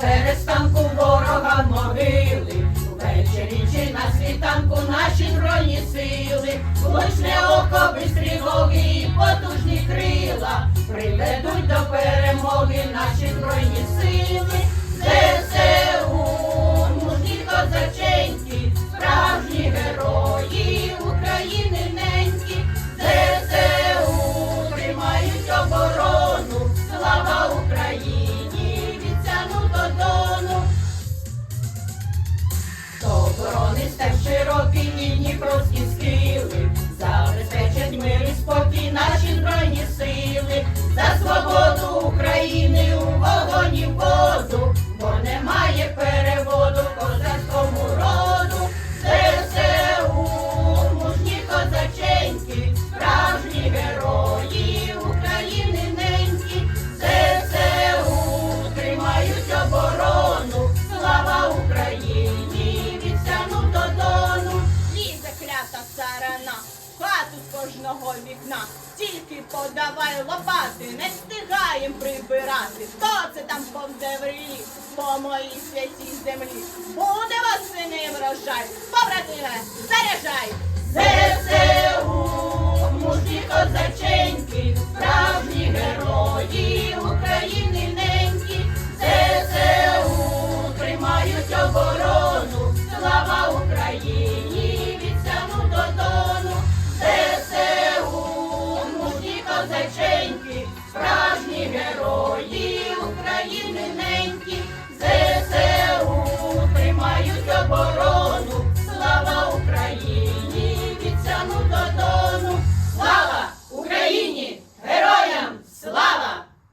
перестанку ворога могили. Ввечері чи на світанку наші збройні сили, Лучне око, бистрі ноги і потужні крила приведуть April, хату з кожного вікна. Тільки подавай лопати, не встигаєм прибирати. Хто це там повзе в рілі по моїй святій землі? Буде восени врожай, побратиме, заряджай! ЗСУ,